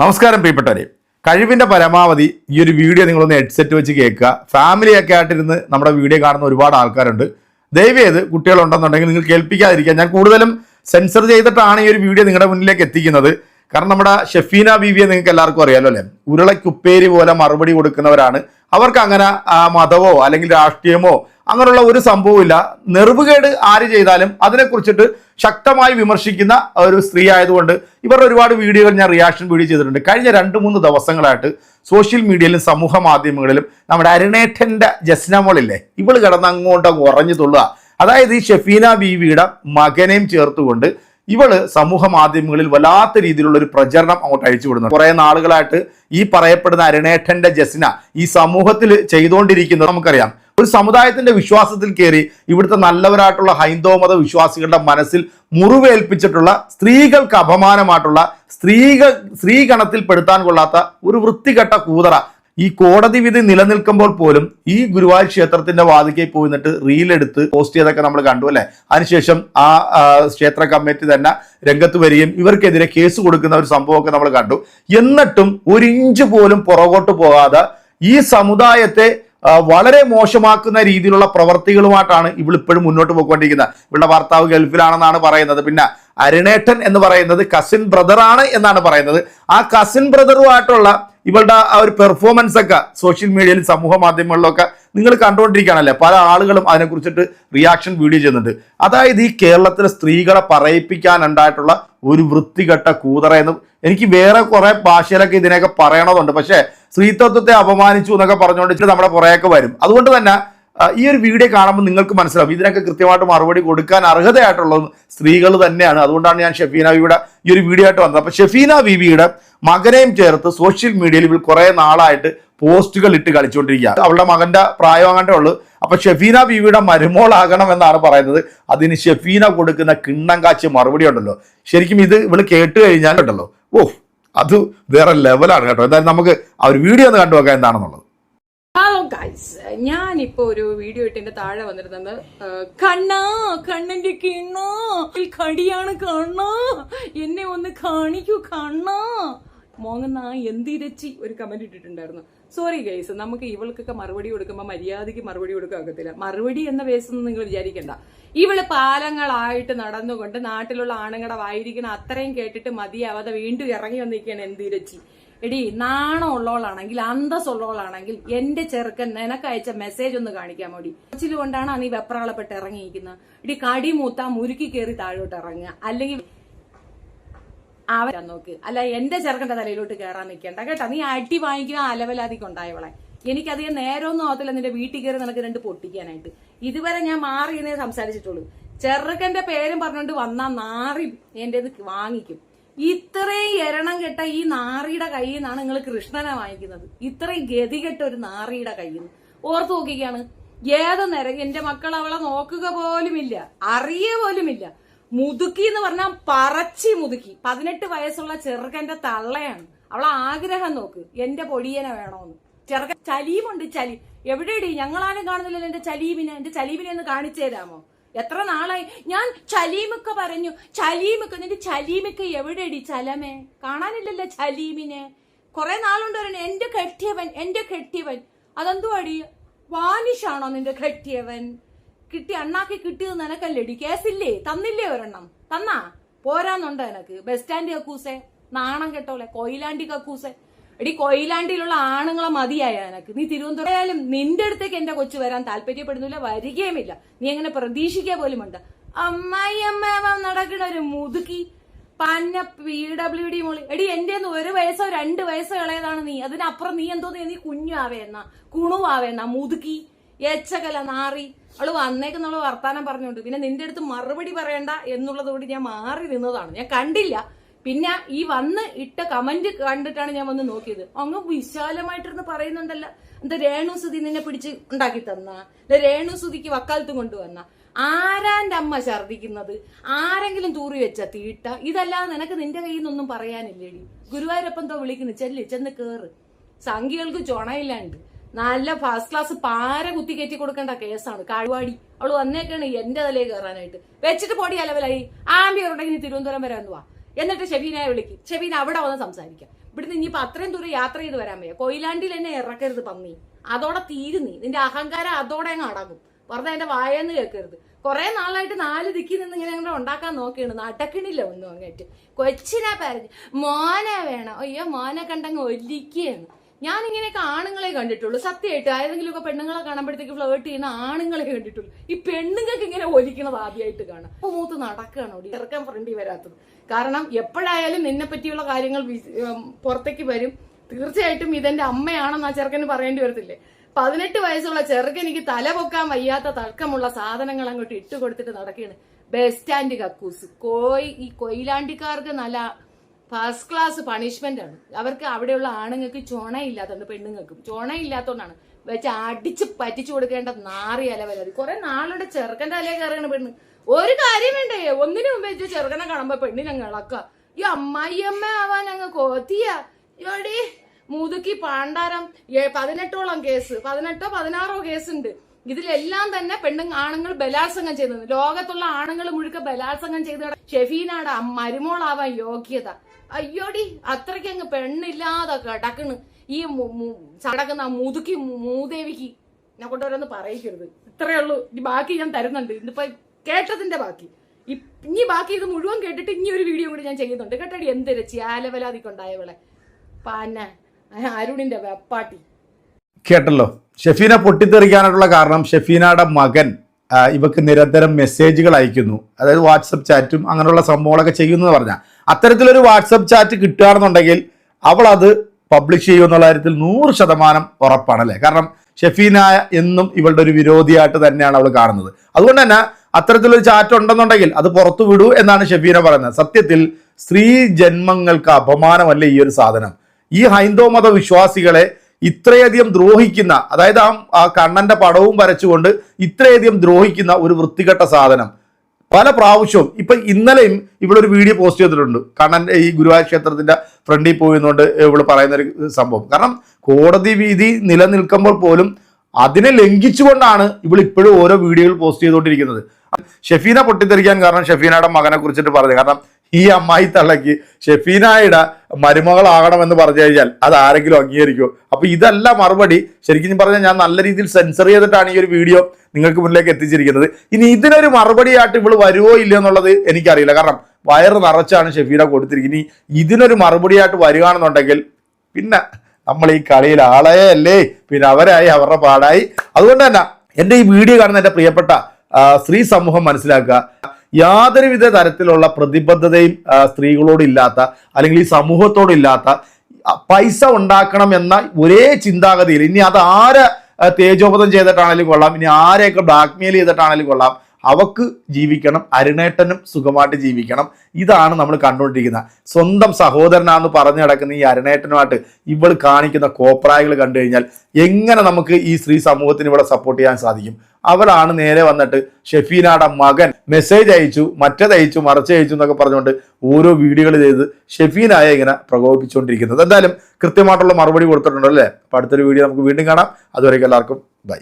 നമസ്കാരം പ്രിയപ്പെട്ടവരെ. കഴിവിന്റെ പരമാവധി ഈ ഒരു വീഡിയോ നിങ്ങളൊന്ന് ഹെഡ്സെറ്റ് വെച്ച് കേൾക്കുക. ഫാമിലിയൊക്കെ ആയിട്ടിരുന്ന് നമ്മുടെ വീഡിയോ കാണുന്ന ഒരുപാട് ആൾക്കാരുണ്ട്. ദയവേത് കുട്ടികളുണ്ടെന്നുണ്ടെങ്കിൽ നിങ്ങൾ കേൾപ്പിക്കാതിരിക്കുക. ഞാൻ കൂടുതലും സെൻസർ ചെയ്തിട്ടാണ് ഈ ഒരു വീഡിയോ നിങ്ങളുടെ മുന്നിലേക്ക് എത്തിക്കുന്നത്. കാരണം നമ്മുടെ ഷെഫീന ബീവിയെ നിങ്ങൾക്ക് എല്ലാവർക്കും അറിയാലോ അല്ലേ? ഉരുളക്കുപ്പേരി പോലെ മറുപടി കൊടുക്കുന്നവരാണ്. അവർക്ക് അങ്ങനെ മതമോ അല്ലെങ്കിൽ രാഷ്ട്രീയമോ അങ്ങനെയുള്ള ഒരു സംഭവമില്ല നെറുവുകേട് ആര് ചെയ്താലും അതിനെക്കുറിച്ചിട്ട് ശക്തമായി വിമർശിക്കുന്ന ഒരു സ്ത്രീ ആയതുകൊണ്ട് ഇവരുടെ ഒരുപാട് വീഡിയോകൾ ഞാൻ റിയാക്ഷൻ വീഡിയോ ചെയ്തിട്ടുണ്ട്. കഴിഞ്ഞ രണ്ട് മൂന്ന് ദിവസങ്ങളായിട്ട് സോഷ്യൽ മീഡിയയിലും സമൂഹ മാധ്യമങ്ങളിലും നമ്മുടെ അരുണേറ്റന്റെ ജസ്നമോളില്ലേ ഇവൾ കിടന്ന് അങ്ങോട്ട് അങ്ങ് ഉറഞ്ഞു തുള്ളുക. അതായത് ഈ ഷെഫീന ബീവിയുടെ മകനെയും ചേർത്തുകൊണ്ട് ഇവൾ സമൂഹ മാധ്യമങ്ങളിൽ വല്ലാത്ത രീതിയിലുള്ള ഒരു പ്രചരണം അങ്ങോട്ട് അഴിച്ചു വിടുന്നു. കുറെ നാളുകളായിട്ട് ഈ പറയപ്പെടുന്ന അരുണേട്ടന്റെ ജസ്ന ഈ സമൂഹത്തിൽ ചെയ്തുകൊണ്ടിരിക്കുന്നത് നമുക്കറിയാം. ഒരു സമുദായത്തിന്റെ വിശ്വാസത്തിൽ കയറി ഇവിടുത്തെ നല്ലവരായിട്ടുള്ള ഹൈന്ദവ മത വിശ്വാസികളുടെ മനസ്സിൽ മുറിവേൽപ്പിച്ചിട്ടുള്ള സ്ത്രീകൾക്ക് അപമാനമായിട്ടുള്ള സ്ത്രീകൾ സ്ത്രീഗണത്തിൽ പെടുത്താൻ കൊള്ളാത്ത ഒരു വൃത്തികെട്ട കൂതറ ഈ കോടതി വിധി നിലനിൽക്കുമ്പോൾ പോലും ഈ ഗുരുവായൂർ ക്ഷേത്രത്തിന്റെ വാതിക്കൽ പോയി നിന്നിട്ട് റീലെടുത്ത് പോസ്റ്റ് ചെയ്തൊക്കെ നമ്മൾ കണ്ടു അല്ലെ? അതിനുശേഷം ആ, ക്ഷേത്ര കമ്മിറ്റി തന്നെ രംഗത്ത് വരികയും ഇവർക്കെതിരെ കേസ് കൊടുക്കുന്ന ഒരു സംഭവമൊക്കെ നമ്മൾ കണ്ടു. എന്നിട്ടും ഒരു ഇഞ്ച് പോലും പുറകോട്ട് പോകാതെ ഈ സമുദായത്തെ വളരെ മോശമാക്കുന്ന രീതിയിലുള്ള പ്രവർത്തികളുമായിട്ടാണ് ഇവൾ ഇപ്പോഴും മുന്നോട്ട് പോയിക്കൊണ്ടിരിക്കുന്നത്. ഇവളുടെ ഭർത്താവ് ഗൾഫിലാണെന്നാണ് പറയുന്നത്. പിന്നെ അരുണേട്ടൻ എന്ന് പറയുന്നത് കസിൻ ബ്രദറാണ് എന്നാണ് പറയുന്നത്. ആ കസിൻ ബ്രദറുമായിട്ടുള്ള ഇവളുടെ ആ ഒരു പെർഫോമൻസ് ഒക്കെ സോഷ്യൽ മീഡിയയിൽ സമൂഹ മാധ്യമങ്ങളിലൊക്കെ നിങ്ങൾ കണ്ടുകൊണ്ടിരിക്കുകയാണല്ലേ? പല ആളുകളും അതിനെക്കുറിച്ചിട്ട് റിയാക്ഷൻ വീഡിയോ ചെയ്യുന്നുണ്ട്. അതായത് ഈ കേരളത്തിലെ സ്ത്രീകളെ പറയിപ്പിക്കാനുണ്ടായിട്ടുള്ള ഒരു വൃത്തികെട്ട കൂതറ എന്ന് എനിക്ക് വേറെ കുറേ ഭാഷയിലൊക്കെ ഇതിനെയൊക്കെ പറയണതുണ്ട്. പക്ഷേ സ്ത്രീത്വത്തെ അപമാനിച്ചു എന്നൊക്കെ പറഞ്ഞുകൊണ്ട് നമ്മുടെ പുറയൊക്കെ വരും. അതുകൊണ്ട് തന്നെ ഈ ഒരു വീഡിയോ കാണുമ്പോൾ നിങ്ങൾക്ക് മനസ്സിലാവും. ഇതിനൊക്കെ കൃത്യമായിട്ട് മറുപടി കൊടുക്കാൻ അർഹതയായിട്ടുള്ളത് സ്ത്രീകൾ തന്നെയാണ്. അതുകൊണ്ടാണ് ഞാൻ ഷെഫീന ബീവിയുടെ ഈ ഒരു വീഡിയോ ആയിട്ട് വന്നത്. അപ്പൊ ഷെഫീന വിവിയുടെ മകനെയും ചേർത്ത് സോഷ്യൽ മീഡിയയിൽ ഇവർ കുറെ നാളായിട്ട് പോസ്റ്റുകൾ ഇട്ട് കളിച്ചുകൊണ്ടിരിക്കുക അവളുടെ മകന്റെ അങ്ങനെ ഉള്ളൂ. അപ്പൊ ഷെഫീന ബീവിയുടെ മരുമോളാകണം എന്നാണ് പറയുന്നത്. അതിന് ഷെഫീന കൊടുക്കുന്ന കിണ്ണം കാച്ചിയ മറുപടി ഉണ്ടല്ലോ. ശരിക്കും ഇത് ഇവൾ കേട്ട് കഴിഞ്ഞാൽ ഉണ്ടല്ലോ. ഓ അത് വേറെ ലെവലാണ് കേട്ടോ. എന്തായാലും നമുക്ക് ആ ഒരു വീഡിയോ ഒന്ന് കണ്ടു നോക്കാം എന്താണെന്നുള്ളത്. ഹലോ ഗൈസ് ഞാനിപ്പോ ഒരു വീഡിയോ ഇട്ടിന്റെ താഴെ വന്നിരുന്നത് കണ്ണാ കണ്ണന്റെ കിണ്ണോ കടിയാണ് കണ്ണാ എന്നെ ഒന്ന് കാണിക്കൂ കണ്ണാ. മോങ്ങുന്ന എന്തിരച്ചി ഒരു കമന്റ് ഇട്ടിട്ടുണ്ടായിരുന്നു. സോറി ഗൈസ് നമുക്ക് ഇവൾക്കൊക്കെ മറുപടി കൊടുക്കുമ്പോൾ മര്യാദയ്ക്ക് മറുപടി കൊടുക്കാക്കത്തില്ല മറുപടി എന്ന വേസൊന്നും നിങ്ങൾ വിചാരിക്കണ്ട. ഇവൾ പാലങ്ങളായിട്ട് നടന്നുകൊണ്ട് നാട്ടിലുള്ള ആണുങ്ങളുടെ വായിരിക്കണം അത്രയും കേട്ടിട്ട് മതിയാവാതെ വീണ്ടും ഇറങ്ങി വന്നിരിക്കുകയാണ് എന്തിരച്ചി. എടി നാണം ഉള്ളവളാണെങ്കിൽ അന്തസ്സുള്ളവളാണെങ്കിൽ എന്റെ ചെറുക്കൻ നിനക്ക് അയച്ച മെസ്സേജ് ഒന്ന് കാണിക്കാൻ മോടി കൊച്ചിൽ കൊണ്ടാണ് നീ വെപ്രാളപ്പെട്ട് ഇറങ്ങിയിരിക്കുന്നത്? ഇടി കടി മൂത്താ മുരുക്കി കയറി താഴോട്ട് ഇറങ്ങുക. അല്ലെങ്കിൽ അവരാ നോക്ക്. അല്ല എന്റെ ചെറുക്കന്റെ തലയിലോട്ട് കയറാൻ നിൽക്കണ്ട. കേട്ടാ നീ അടി വാങ്ങിക്കുക അലവലാതിക്ക് ഉണ്ടായവളെ എനിക്കധികം നേരമൊന്നും ആവത്തില്ല നിന്റെ വീട്ടിൽ കയറി നിനക്ക് രണ്ട് പൊട്ടിക്കാനായിട്ട്. ഇതുവരെ ഞാൻ മാറി എന്നേ സംസാരിച്ചിട്ടുള്ളൂ. ചെറുക്കന്റെ പേരും പറഞ്ഞുകൊണ്ട് വന്നാ നാറി എന്റേത് വാങ്ങിക്കും. ഇത്രയും എരണം കെട്ട ഈ നാറിയുടെ കയ്യിൽ നിന്നാണ് നിങ്ങൾ കൃഷ്ണനെ വാങ്ങിക്കുന്നത്. ഇത്രയും ഗതികെട്ട ഒരു നാറിയുടെ കയ്യിൽ നിന്ന്. ഓർത്തു നോക്കിക്കാണ് ഏത് നേരം എന്റെ മക്കൾ അവളെ നോക്കുക പോലുമില്ല അറിയ പോലുമില്ല. മുതുക്കി എന്ന് പറഞ്ഞാൽ പറച്ചി മുതുക്കി. പതിനെട്ട് വയസ്സുള്ള ചെറുക്കന്റെ തള്ളയാണ്. അവളെ ആഗ്രഹം നോക്ക് എന്റെ പൊടിയനെ വേണോന്ന്. ചെറുക്കൻ ചലീമുണ്ട് ചലി. എവിടെയടി ഞങ്ങളാരും കാണുന്നില്ലല്ലോ എന്റെ ചലീമിനെ. എന്റെ ചലീമിനെ ഒന്ന് കാണിച്ചു തരാമോ? എത്ര നാളായി? ഞാൻ ചലീമൊക്കെ പറഞ്ഞു. ചലീമൊക്കെ നിന്റെ ചലീമിക്ക എവിടെയടി ചലമേ? കാണാനില്ലല്ലോ ചലീമിനെ. കുറെ നാളുണ്ട് പറഞ്ഞു എന്റെ കെട്ടിയവൻ എന്റെ കെട്ടിയവൻ. അതെന്തുവാടി? വാനിഷാണോ നിന്റെ കെട്ടിയവൻ? കിട്ടി അണ്ണാക്കി കിട്ടിയത് നിനക്കല്ലേടി. കേസില്ലേ? തന്നില്ലേ ഒരെണ്ണം. തന്നാ? പോരാന്നുണ്ടോ എനക്ക്? ബസ് സ്റ്റാൻഡ് കക്കൂസെ? നാണം കെട്ടോളെ കൊയിലാണ്ടി കക്കൂസെ? എടി കൊയിലാണ്ടിയിലുള്ള ആണുങ്ങളെ മതിയായ എനക്ക് നീ തിരുവനന്തപുരം നിന്റെ അടുത്തേക്ക് എന്റെ കൊച്ചു വരാൻ താല്പര്യപ്പെടുന്നില്ല വരികയുമില്ല. നീ അങ്ങനെ പ്രതീക്ഷിക്കുക പോലുമുണ്ട് അമ്മായി അമ്മ നടക്കണ ഒരു മുതുക്കി പന്ന പി ഡബ്ല്യു ഡി മോളി. എടി എന്റെ ഒരു വയസ്സോ രണ്ട് വയസ്സോ ഇളയതാണ് നീ. അതിനപ്പുറം നീ എന്തോ നീ കുഞ്ഞു ആവേന്ന കുണുവാവേന്ന മുതുക്കി എച്ചകല നാറി. അവൾ വന്നേക്കുന്നുള്ള വർത്താനം പറഞ്ഞുകൊണ്ട് പിന്നെ നിന്റെ അടുത്ത് മറുപടി പറയണ്ട എന്നുള്ളതുകൊണ്ട് ഞാൻ മാറി നിന്നതാണ്. ഞാൻ കണ്ടില്ല. പിന്നെ ഈ വന്ന് ഇട്ട കമന്റ് കണ്ടിട്ടാണ് ഞാൻ വന്ന് നോക്കിയത്. അങ്ങ് വിശാലമായിട്ടിരുന്ന് പറയുന്നുണ്ടല്ലോ. എന്താ രേണു സുതി നിന്നെ പിടിച്ച് ഉണ്ടാക്കി തന്ന? രേണു സുതിക്ക് വക്കാലത്ത് കൊണ്ടുവന്ന? ആരാന്റെ അമ്മ ഛർദിക്കുന്നത്? ആരെങ്കിലും തൂറി വെച്ച തീട്ട? ഇതല്ലാതെ നിനക്ക് നിന്റെ കയ്യിൽ നിന്നൊന്നും പറയാനില്ലേടി. ഗുരുവായൂരപ്പം തോ വിളിക്കുന്നു. ചെല്ല് ചെന്ന് കേറ്. സംഖ്യകൾക്ക് ചുണയില്ലാണ്ട്. നല്ല ഫസ്റ്റ് ക്ലാസ് പാര കുത്തി കയറ്റി കൊടുക്കേണ്ട കേസാണ്. കാഴ്വാടി. അവൾ വന്നേക്കാണ് എന്റെ തലയിൽ കയറാനായിട്ട് വെച്ചിട്ട് പൊടി അലവലായി. ആംബിയർ ഉണ്ടെങ്കിൽ തിരുവനന്തപുരം വരെ ഒന്ന് വാ എന്നിട്ട് ഷെബീനയെ വിളിക്കും. ഷെബീൻ അവിടെ വന്ന് സംസാരിക്കാം. ഇവിടുന്ന് ഇനിയിപ്പോ അത്രയും ദൂരം യാത്ര ചെയ്ത് വരാൻ വയ്യ. കൊയിലാണ്ടിൽ എന്നെ ഇറക്കരുത് പന്നി. അതോടെ തീരുന്നി നിന്റെ അഹങ്കാരം അതോടെ അങ്ങ് അടങ്ങും. വെറുതെ എന്റെ വായെന്ന് കേൾക്കരുത്. കുറെ നാളായിട്ട് നാല് ദിക്കിൽ നിന്ന് ഇങ്ങനെ അങ്ങനെ ഉണ്ടാക്കാൻ നോക്കിയാണ് നടക്കണില്ല ഒന്നും അങ്ങേറ്റ്. കൊച്ചിനെ പറഞ്ഞു മോനെ വേണം. അയ്യോ മോനെ കണ്ടങ്ങ് ഒലിക്കുകയാണ്. ഞാൻ ഇങ്ങനെയൊക്കെ ആണുങ്ങളെ കണ്ടിട്ടുള്ളൂ. സത്യമായിട്ട് ഏതെങ്കിലുമൊക്കെ പെണ്ണുങ്ങളെ കാണുമ്പോഴത്തേക്ക് ഫ്ലേർട്ട് ചെയ്യുന്ന ആണുങ്ങളെ കണ്ടിട്ടുള്ളൂ. ഈ പെണ്ണുങ്ങൾക്ക് ഇങ്ങനെ ഒലിക്കണത് ആദ്യമായിട്ട് കാണാം. അപ്പൊ മൂത്ത് നടക്കുകയാണ് അവിടെ ഇറക്കാൻ ഫ്രണ്ടി വരാത്തത്. കാരണം എപ്പോഴായാലും നിന്നെ പറ്റിയുള്ള കാര്യങ്ങൾ പുറത്തേക്ക് വരും. തീർച്ചയായിട്ടും ഇതെന്റെ അമ്മയാണെന്ന് ആ ചെറുക്കന് പറയേണ്ടി വരത്തില്ലേ? പതിനെട്ട് വയസ്സുള്ള ചെറുക്കൻ എനിക്ക് തല പൊക്കാൻ വയ്യാത്ത തർക്കമുള്ള സാധനങ്ങൾ അങ്ങോട്ട് ഇട്ട് കൊടുത്തിട്ട് നടക്കുകയാണ്. ബസ് സ്റ്റാൻഡ് കക്കൂസ്. കോയി ഈ കൊയിലാണ്ടിക്കാർക്ക് നല്ല ഫസ്റ്റ് ക്ലാസ് പണിഷ്മെന്റ് ആണ്. അവർക്ക് അവിടെയുള്ള ആണുങ്ങൾക്ക് ചുണയില്ലാത്തതുകൊണ്ട് പെണ്ണുങ്ങൾക്കും. ചുണയില്ലാത്തതുകൊണ്ടാണ് വെച്ച് അടിച്ച് പറ്റിച്ചു കൊടുക്കേണ്ട നാറി അലവലത് കുറെ നാളുടെ ചെറുക്കന്റെ അലയെ കയറുകയാണ് പെണ്ണ്. ഒരു കാര്യം വേണ്ടേ? ഒന്നിനു മുമ്പ് വെച്ച് ചെറുക്കനെ കാണുമ്പോ പെണ്ണിനങ്ങ് ഇളക്കുക. ഈ അമ്മായിയമ്മ ആവാൻ അങ്ങ് കോത്തിയ എടി മുതുക്കി പാണ്ടാരം. പതിനെട്ടോളം കേസ്. പതിനെട്ടോ പതിനാറോ കേസ് ഉണ്ട് ഇതിലെല്ലാം തന്നെ പെണ്ണു ആണുങ്ങൾ ബലാത്സംഗം ചെയ്തത്. ലോകത്തുള്ള ആണുങ്ങൾ മുഴുക്ക ബലാത്സംഗം ചെയ്ത ഷെഫീനാട് മരുമോളാവാൻ യോഗ്യത. അയ്യോടി അത്രയ്ക്ക് അങ്ങ് പെണ്ണില്ലാതെ കിടക്കണ് ഈ ചടക്കുന്ന മുതുക്കി മൂദേവിക്ക് എന്നെ കൊണ്ടുവരൊന്ന് പറയിക്കരുത്. ഇത്രയേ ഉള്ളൂ. ഇനി ബാക്കി ഞാൻ തരുന്നുണ്ട്. ഇന്നിപ്പോ കേട്ടതിന്റെ ബാക്കി. ഇനി ബാക്കി ഇത് മുഴുവൻ കേട്ടിട്ട് ഇനി ഒരു വീഡിയോ കൂടി ഞാൻ ചെയ്യുന്നുണ്ട്. കേട്ടടി എന്തൊരു ചാലവലാതിക്കൊണ്ടായവളെ പാന അരുണിന്റെ വെപ്പാട്ടി. കേട്ടല്ലോ. ഷെഫീന പൊട്ടിത്തെറിക്കാനായിട്ടുള്ള കാരണം ഷെഫീനയുടെ മകൻ ഇവക്ക് നിരന്തരം മെസ്സേജുകൾ അയക്കുന്നു. അതായത് വാട്സപ്പ് ചാറ്റും അങ്ങനെയുള്ള സംഭവങ്ങളൊക്കെ ചെയ്യുന്നു പറഞ്ഞാൽ അത്തരത്തിലൊരു വാട്സപ്പ് ചാറ്റ് കിട്ടുകയാണെന്നുണ്ടെങ്കിൽ അവൾ അത് പബ്ലിഷ് ചെയ്യുമെന്നുള്ള കാര്യത്തിൽ നൂറ് ശതമാനം ഉറപ്പാണല്ലേ? കാരണം ഷെഫീന എന്നും ഇവളുടെ ഒരു വിരോധിയായിട്ട് തന്നെയാണ് അവൾ കാണുന്നത്. അതുകൊണ്ട് തന്നെ അത്തരത്തിലൊരു ചാറ്റ് ഉണ്ടെന്നുണ്ടെങ്കിൽ അത് പുറത്തു വിടൂ എന്നാണ് ഷെഫീന പറയുന്നത്. സത്യത്തിൽ സ്ത്രീ ജന്മങ്ങൾക്ക് അപമാനമല്ല ഈ ഒരു സാധനം? ഈ ഹൈന്ദവ മത വിശ്വാസികളെ ഇത്രയധികം ദ്രോഹിക്കുന്ന അതായത് ആ കണ്ണന്റെ പടവും വരച്ചുകൊണ്ട് ഇത്രയധികം ദ്രോഹിക്കുന്ന ഒരു വൃത്തികെട്ട സാധനം. പല പ്രാവശ്യവും ഇപ്പൊ ഇന്നലെയും ഇവളൊരു വീഡിയോ പോസ്റ്റ് ചെയ്തിട്ടുണ്ട്. കാരണം ഈ ഗുരുവായൂർ ക്ഷേത്രത്തിന്റെ ഫ്രണ്ടിൽ പോയിന്നുകൊണ്ട് ഇവിടെ പറയുന്ന ഒരു സംഭവം. കാരണം കോടതി വീതി നിലനിൽക്കുമ്പോൾ പോലും അതിനെ ലംഘിച്ചുകൊണ്ടാണ് ഇവൾ ഇപ്പോഴും ഓരോ വീഡിയോകൾ പോസ്റ്റ് ചെയ്തുകൊണ്ടിരിക്കുന്നത്. ഷെഫീന പൊട്ടിത്തെറിക്കാൻ കാരണം ഷെഫീനയുടെ മകനെ കുറിച്ചിട്ട് പറഞ്ഞു കാരണം ഈ അമ്മായി തള്ളക്ക് ഷെഫീനായുടെ മരുമകളാകണമെന്ന് പറഞ്ഞു കഴിഞ്ഞാൽ അത് ആരെങ്കിലും അംഗീകരിക്കുമോ? അപ്പൊ ഇതല്ല മറുപടി. ശരിക്കും പറഞ്ഞാൽ ഞാൻ നല്ല രീതിയിൽ സെൻസർ ചെയ്തിട്ടാണ് ഈ ഒരു വീഡിയോ നിങ്ങൾക്ക് മുന്നിലേക്ക് എത്തിച്ചിരിക്കുന്നത്. ഇനി ഇതിനൊരു മറുപടിയായിട്ട് ഇവൾ വരുവോ ഇല്ലയോ എന്നുള്ളത് എനിക്കറിയില്ല. കാരണം വയറ് നിറച്ചാണ് ഷെഫീന കൊടുത്തിരിക്കുന്നത്. ഇനി ഇതിനൊരു മറുപടിയായിട്ട് വരികയാണെന്നുണ്ടെങ്കിൽ പിന്നെ നമ്മൾ ഈ കളിയിൽ ആളെ അല്ലേ? പിന്നെ അവരായി അവരുടെ പാടായി. അതുകൊണ്ട് തന്നെ എന്റെ ഈ വീഡിയോ കാണുന്ന എന്റെ പ്രിയപ്പെട്ട സ്ത്രീ സമൂഹം മനസ്സിലാക്കുക. യാതൊരുവിധ തരത്തിലുള്ള പ്രതിബദ്ധതയും സ്ത്രീകളോട് സ്ത്രീകളോടില്ലാത്ത അല്ലെങ്കിൽ ഈ സമൂഹത്തോടില്ലാത്ത പൈസ ഉണ്ടാക്കണം എന്ന ഒരേ ചിന്താഗതിയിൽ ഇനി അത് ആരെ തേജോപതം ചെയ്തിട്ടാണെങ്കിലും കൊള്ളാം ഇനി ആരെയൊക്കെ ബ്ലാക്ക്മെയിൽ ചെയ്തിട്ടാണെങ്കിലും കൊള്ളാം അവക്ക് ജീവിക്കണം അരുണേട്ടനും സുഖമായിട്ട് ജീവിക്കണം. ഇതാണ് നമ്മൾ കണ്ടുകൊണ്ടിരിക്കുന്നത്. സ്വന്തം സഹോദരനാന്ന് പറഞ്ഞു കിടക്കുന്ന ഈ അരുണേട്ടനുമായിട്ട് ഇവൾ കാണിക്കുന്ന കോപ്രായകൾ കണ്ടു കഴിഞ്ഞാൽ എങ്ങനെ നമുക്ക് ഈ സ്ത്രീ സമൂഹത്തിന് ഇവിടെ സപ്പോർട്ട് ചെയ്യാൻ സാധിക്കും? അവളാണ് നേരെ വന്നിട്ട് ഷെഫീനയുടെ മകൻ മെസ്സേജ് അയച്ചു മറ്റേത് അയച്ചു മറിച്ച് അയച്ചു എന്നൊക്കെ പറഞ്ഞുകൊണ്ട് ഓരോ വീഡിയോകൾ ചെയ്ത് ഷെഫീനായ ഇങ്ങനെ പ്രകോപിപ്പിച്ചുകൊണ്ടിരിക്കുന്നത്. എന്തായാലും കൃത്യമായിട്ടുള്ള മറുപടി കൊടുത്തിട്ടുണ്ട് അല്ലേ? അപ്പൊ അടുത്തൊരു വീഡിയോ നമുക്ക് വീണ്ടും കാണാം. അതുവരേക്കും എല്ലാവർക്കും ബൈ.